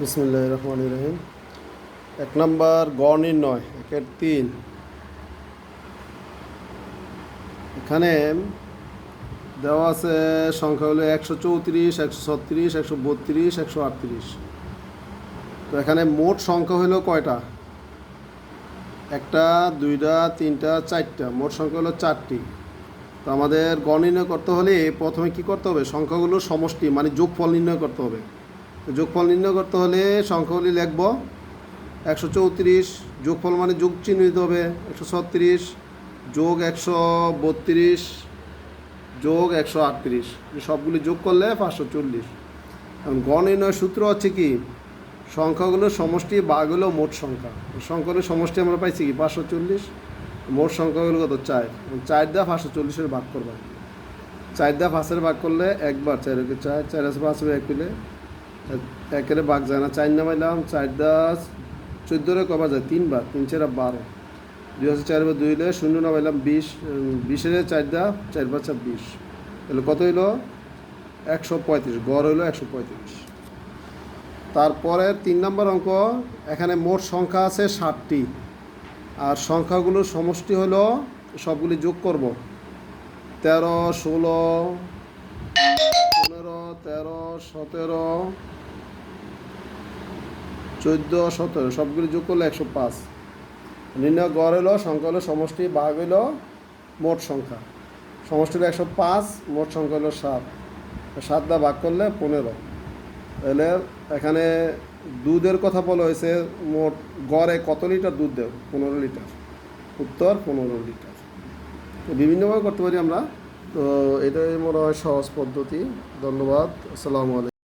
বিসমুল্লাহ রহমান রহিম এক নম্বর, গড় নির্ণয়, একের তিন। এখানে দেওয়া আছে সংখ্যা হলো একশো চৌত্রিশ, একশো ছত্রিশ, একশো বত্রিশ, একশো আটত্রিশ। তো এখানে মোট সংখ্যা হলো কয়টা? একটা, দুইটা, তিনটা, চারটা। মোট সংখ্যা হলো চারটি। তো আমাদের গড় নির্ণয় করতে হলে প্রথমে কি করতে হবে? সংখ্যাগুলোর সমষ্টি মানে যোগফল নির্ণয় করতে হবে। যোগফল নির্ণয় করতে হলে সংখ্যাগুলি লিখব। একশো চৌত্রিশ, যোগফল মানে যোগ চিহ্ন দিতে হবে একশো ছত্রিশ, যোগ একশো বত্রিশ, যোগ একশো আটত্রিশ। সবগুলি যোগ করলে পাঁচশো চল্লিশ। এখন গণ নির্ণয়ের সূত্র হচ্ছে কি? সংখ্যাগুলোর সমষ্টি বাঘ মোট সংখ্যা। সংখ্যাগুলোর সমষ্টি আমরা পাইছি কি? পাঁচশো চল্লিশ। মোট সংখ্যাগুলো কত? চার। চার দেওয়া পাঁচশো চল্লিশের ভাগ করবা। চার দেওয়া পাঁচের ভাগ করলে একবার চার চার চার পাঁচ এক পেলে একের বাঘ যায় না চার নামাইলাম, চার দাস চোদ্দোরে কবার যায় তিনবার তিন চারা বারো। দুই হাজার চার বার দুই হলে শূন্য নামাইলাম বিশ বিশের চার দা, চার পাঁচা বিশ তাহলে কত হইল? একশো পঁয়ত্রিশ, গড় হইল একশো পঁয়ত্রিশ। তারপরে তিন নম্বর অঙ্ক, এখানে মোট সংখ্যা আছে ষাটটি। আর সংখ্যাগুলোর সমষ্টি হলো সবগুলি যোগ করব। তেরো, ষোলো সতেরো, চোদ্দ, সতেরো, সবগুলি যোগ করলে একশো পাঁচ। নির্ণয় গড় হলো সংখ্যা হলো সমষ্টি ভাগ হলো মোট সংখ্যা। সমষ্টি হলো একশো পাঁচ, মোট সংখ্যা হলো সাত। সাত দা ভাগ করলে পনেরো। তাহলে এখানে দুধের কথা বলা হয়েছে, মোট গড়ে কত লিটার দুধ দেব? পনেরো লিটার। উত্তর, পনেরো লিটার। বিভিন্নভাবে করতে পারি আমরা। তো এটাই মনে হয় সহজ পদ্ধতি। ধন্যবাদ। আসসালামু আলাইকুম।